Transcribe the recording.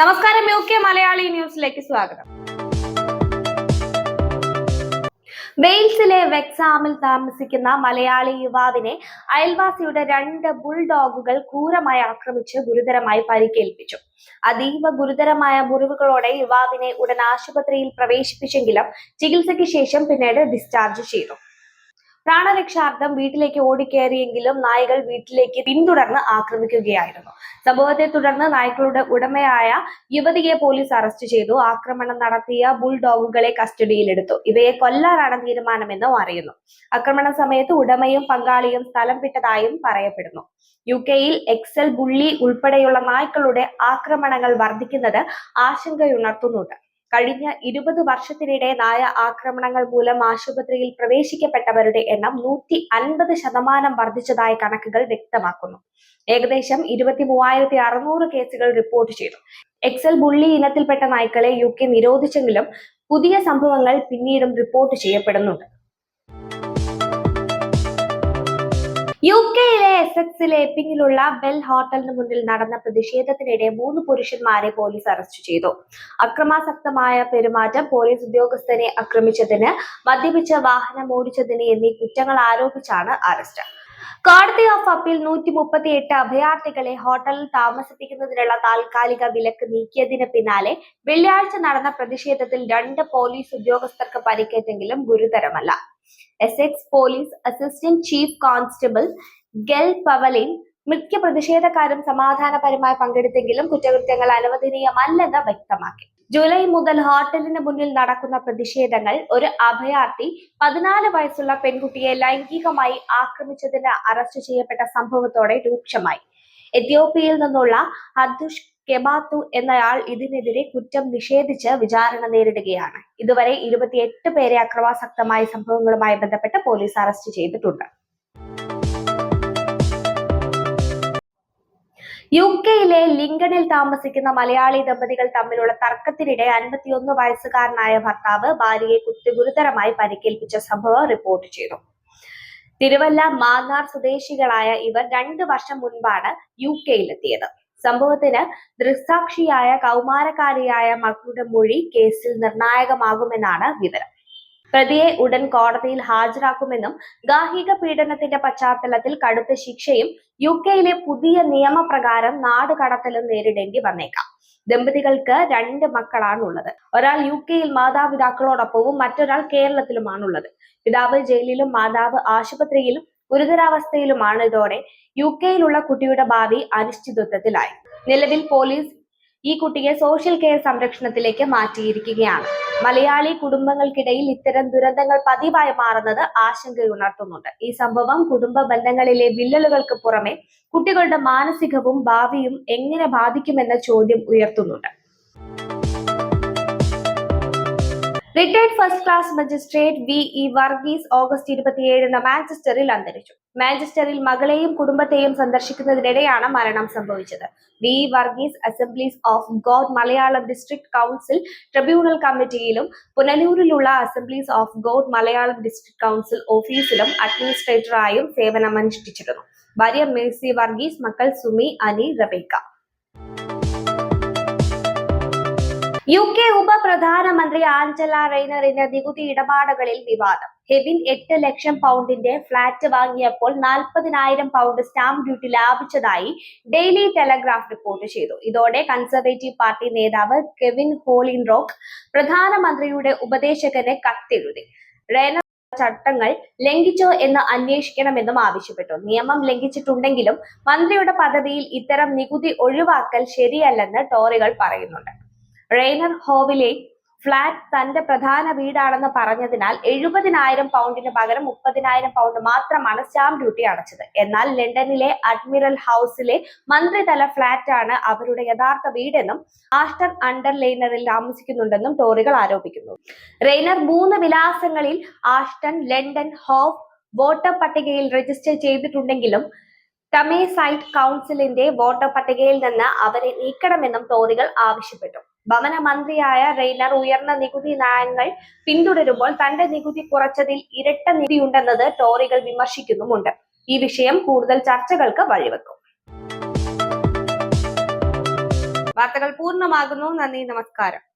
നമസ്കാരം U K Malayali ന്യൂസിലേക്ക് സ്വാഗതം. വെയിൽസിലെ വെക്സാമിൽ താമസിക്കുന്ന മലയാളി യുവാവിനെ അയൽവാസിയുടെ രണ്ട് ബുൾഡോഗുകൾ ക്രൂരമായി ആക്രമിച്ച് ഗുരുതരമായി പരിക്കേൽപ്പിച്ചു. അതീവ ഗുരുതരമായ മുറിവുകളോടെ യുവാവിനെ ഉടൻ ആശുപത്രിയിൽ പ്രവേശിപ്പിച്ചെങ്കിലും ചികിത്സയ്ക്ക് ശേഷം പിന്നീട് ഡിസ്ചാർജ് ചെയ്തു. പ്രാണരക്ഷാർത്ഥം വീട്ടിലേക്ക് ഓടിക്കേറിയെങ്കിലും നായകൾ വീട്ടിലേക്ക് പിന്തുടർന്ന് ആക്രമിക്കുകയായിരുന്നു. സംഭവത്തെ തുടർന്ന് നായ്ക്കളുടെ ഉടമയായ യുവതിയെ പോലീസ് അറസ്റ്റ് ചെയ്തു. ആക്രമണം നടത്തിയ ബുൾഡോഗുകളെ കസ്റ്റഡിയിലെടുത്തു. ഇവയെ കൊല്ലാനാണ് തീരുമാനമെന്നും അറിയുന്നു. ആക്രമണ സമയത്ത് ഉടമയും പങ്കാളിയും സ്ഥലം വിട്ടതായും പറയപ്പെടുന്നു. യു കെയിൽ എക്സൽ ബുള്ളി ഉൾപ്പെടെയുള്ള നായ്ക്കളുടെ ആക്രമണങ്ങൾ വർദ്ധിക്കുന്നത് ആശങ്കയുണർത്തുന്നുണ്ട്. കഴിഞ്ഞ ഇരുപത് വർഷത്തിനിടെ നായ ആക്രമണങ്ങൾ മൂലം ആശുപത്രിയിൽ പ്രവേശിക്കപ്പെട്ടവരുടെ എണ്ണം നൂറ്റി അൻപത് ശതമാനം വർദ്ധിച്ചതായി കണക്കുകൾ വ്യക്തമാക്കുന്നു. ഏകദേശം ഇരുപത്തി മൂവായിരത്തി അറുന്നൂറ് കേസുകൾ റിപ്പോർട്ട് ചെയ്തു. എക്സൽ ബുള്ളി ഇനത്തിൽപ്പെട്ട നായ്ക്കളെ യു കെ നിരോധിച്ചെങ്കിലും പുതിയ സംഭവങ്ങൾ പിന്നീടും റിപ്പോർട്ട് ചെയ്യപ്പെടുന്നുണ്ട്. യു കെയിലെ എസെക്സിലെ എപ്പിങ്ങിലുള്ള ബെൽ ഹോട്ടലിന് മുന്നിൽ നടന്ന പ്രതിഷേധത്തിനിടെ മൂന്ന് പുരുഷന്മാരെ പോലീസ് അറസ്റ്റ് ചെയ്തു. അക്രമാസക്തമായ പെരുമാറ്റം പോലീസ് ഉദ്യോഗസ്ഥനെ ആക്രമിച്ചതിന് മദ്യപിച്ച വാഹനം ഓടിച്ചതിന് എന്നീ കുറ്റങ്ങൾ ആരോപിച്ചാണ് അറസ്റ്റ്. കോടതി ഓഫ് അപ്പീൽ നൂറ്റി മുപ്പത്തി എട്ട് അഭയാർത്ഥികളെ ഹോട്ടലിൽ താമസിപ്പിക്കുന്നതിനുള്ള താൽക്കാലിക വിലക്ക് നീക്കിയതിന് പിന്നാലെ വെള്ളിയാഴ്ച നടന്ന പ്രതിഷേധത്തിൽ രണ്ട് പോലീസ് ഉദ്യോഗസ്ഥർക്ക് പരിക്കേറ്റെങ്കിലും ഗുരുതരമല്ല. Essex police assistant chief constable Glen Pavelin മിക്ക പ്രതിഷേധക്കാരും സമാധാനപരമായി പങ്കെടുത്തെങ്കിലും കുറ്റകൃത്യങ്ങൾ അനുവദനീയമല്ലെന്ന് വ്യക്തമാക്കി. ജൂലൈ മുതൽ ഹോട്ടലിന് മുന്നിൽ നടക്കുന്ന പ്രതിഷേധങ്ങൾ ഒരു അഭയാർത്ഥി പതിനാല് വയസ്സുള്ള പെൺകുട്ടിയെ ലൈംഗികമായി ആക്രമിച്ചതിന് അറസ്റ്റ് ചെയ്യപ്പെട്ട സംഭവത്തോടെ രൂക്ഷമായി. എത്യോപ്യയിൽ നിന്നുള്ള ഹദ്ദുഷ് കെബാത്തു എന്നയാൾ ഇതിനെതിരെ കുറ്റം നിഷേധിച്ച് വിചാരണ നേരിടുകയാണ്. ഇതുവരെ ഇരുപത്തിയെട്ട് പേരെ അക്രമാസക്തമായ സംഭവങ്ങളുമായി ബന്ധപ്പെട്ട് പോലീസ് അറസ്റ്റ് ചെയ്തിട്ടുണ്ട്. യു കെയിലെ ലിങ്കണിൽ താമസിക്കുന്ന മലയാളി ദമ്പതികൾ തമ്മിലുള്ള തർക്കത്തിനിടെ അൻപത്തിയൊന്ന് വയസ്സുകാരനായ ഭർത്താവ് ഭാര്യയെ കുത്തി ഗുരുതരമായി പരിക്കേൽപ്പിച്ച സംഭവം റിപ്പോർട്ട് ചെയ്തു. തിരുവല്ല മാന്നാർ സ്വദേശികളായ ഇവർ രണ്ട് വർഷം മുൻപാണ് യു കെയിലെത്തിയത്. സംഭവത്തിന് ദൃക്സാക്ഷിയായ കൗമാരക്കാരിയായ മകളുടെ മൊഴി കേസിൽ നിർണായകമാകുമെന്നാണ് വിവരം. പ്രതിയെ ഉടൻ കോടതിയിൽ ഹാജരാക്കുമെന്നും ഗാർഹിക പീഡനത്തിന്റെ പശ്ചാത്തലത്തിൽ കടുത്ത ശിക്ഷയും യു കെയിലെ പുതിയ നിയമപ്രകാരം നാട് കടത്തലും നേരിടേണ്ടി വന്നേക്കാം. ദമ്പതികൾക്ക് രണ്ട് മക്കളാണുള്ളത്. ഒരാൾ യു കെയിൽ മാതാപിതാക്കളോടൊപ്പവും മറ്റൊരാൾ കേരളത്തിലുമാണുള്ളത്. പിതാവ് ജയിലിലും മാതാവ് ആശുപത്രിയിലും ഗുരുതരാവസ്ഥയിലുമാണ് ഇതോടെ യു കെയിലുള്ള കുട്ടിയുടെ ഭാവി അനിശ്ചിതത്വത്തിലായി. നിലവിൽ പോലീസ് ഈ കുട്ടിയെ സോഷ്യൽ കെയർ സംരക്ഷണത്തിലേക്ക് മാറ്റിയിരിക്കുകയാണ്. മലയാളി കുടുംബങ്ങൾക്കിടയിൽ ഇത്തരം ദുരന്തങ്ങൾ പതിവായി മാറുന്നത് ആശങ്കയുണർത്തുന്നുണ്ട്. ഈ സംഭവം കുടുംബ ബന്ധങ്ങളിലെ വിള്ളലുകൾക്ക് പുറമെ കുട്ടികളുടെ മാനസികവും ഭാവിയും എങ്ങനെ ബാധിക്കുമെന്ന ചോദ്യം ഉയർത്തുന്നുണ്ട്. Retired first class magistrate V E Varghese August ഇരുപത്തിയേഴിന് മാഞ്ചസ്റ്ററിൽ അന്തരിച്ചു. മാഞ്ചസ്റ്ററിൽ മകളെയും കുടുംബത്തെയും സന്ദർശിക്കുന്നതിനിടെയാണ് മരണം സംഭവിച്ചത്. V Varghese assemblies of God Malayalam district council tribunal കമ്മിറ്റിയിലും പുനലൂരിലുള്ള assemblies of God Malayalam district council ഓഫീസിലും അഡ്മിനിസ്ട്രേറ്ററായും സേവനമനുഷ്ഠിച്ചിരുന്നു. ഭാര്യ മേഴ്സി വർഗീസ് മക്കൾ Sumi Ani Rebecca. U K ഉപപ്രധാനമന്ത്രി ആഞ്ചല റെയ്നറിന്റെ നികുതി ഇടപാടുകളിൽ വിവാദം. ഹെവിൻ എട്ട് ലക്ഷം പൗണ്ടിന്റെ ഫ്ളാറ്റ് വാങ്ങിയപ്പോൾ നാൽപ്പതിനായിരം പൗണ്ട് സ്റ്റാമ്പ് ഡ്യൂട്ടി ലാഭിച്ചതായി ഡെയിലി ടെലഗ്രാഫ് റിപ്പോർട്ട് ചെയ്തു. ഇതോടെ കൺസർവേറ്റീവ് പാർട്ടി നേതാവ് കെവിൻ ഹോളിൻ റോക്ക് പ്രധാനമന്ത്രിയുടെ ഉപദേശകന് കത്തെഴുതി. റെയ്നർ ചട്ടങ്ങൾ ലംഘിച്ചോ എന്ന് അന്വേഷിക്കണമെന്നും ആവശ്യപ്പെട്ടു. നിയമം ലംഘിച്ചിട്ടുണ്ടെങ്കിലും മന്ത്രിയുടെ പദവിയിൽ ഇത്തരം നികുതി ഒഴിവാക്കൽ ശരിയല്ലെന്ന് ടോറികൾ പറയുന്നുണ്ട്. റെയ്നർ ഹോവിലെ ഫ്ളാറ്റ് തന്റെ പ്രധാന വീടാണെന്ന് പറഞ്ഞതിനാൽ എഴുപതിനായിരം പൗണ്ടിന് പകരം മുപ്പതിനായിരം പൗണ്ട് മാത്രമാണ് സ്റ്റാമ്പ് ഡ്യൂട്ടി അടച്ചത്. എന്നാൽ ലണ്ടനിലെ അഡ്മിറൽ ഹൗസിലെ മന്ത്രിതല ഫ്ളാറ്റാണ് അവരുടെ യഥാർത്ഥ വീടെന്നും ആസ്റ്റർ അണ്ടർ ലൈനറിൽ താമസിക്കുന്നുണ്ടെന്നും ടോറികൾ ആരോപിക്കുന്നു. റെയ്നർ മൂന്ന് വിലാസങ്ങളിൽ ആസ്റ്റൺ ലണ്ടൻ ഹോവ് വോട്ടർ പട്ടികയിൽ രജിസ്റ്റർ ചെയ്തിട്ടുണ്ടെങ്കിലും തമേ സൈറ്റ് കൗൺസിലിന്റെ വോട്ടർ പട്ടികയിൽ നിന്ന് അവരെ നീക്കണമെന്നും ടോറികൾ ആവശ്യപ്പെട്ടു. ഭവന മന്ത്രിയായ റെയ്നർ ഉയർന്ന നികുതി നയങ്ങൾ പിന്തുടരുമ്പോൾ തന്റെ നികുതി കുറച്ചതിൽ ഇരട്ട നിധിയുണ്ടെന്നത് ടോറികൾ വിമർശിക്കുന്നുമുണ്ട്. ഈ വിഷയം കൂടുതൽ ചർച്ചകൾക്ക് വഴിവെക്കും. വാർത്തകൾ പൂർണമാകുന്നു. നന്ദി നമസ്കാരം.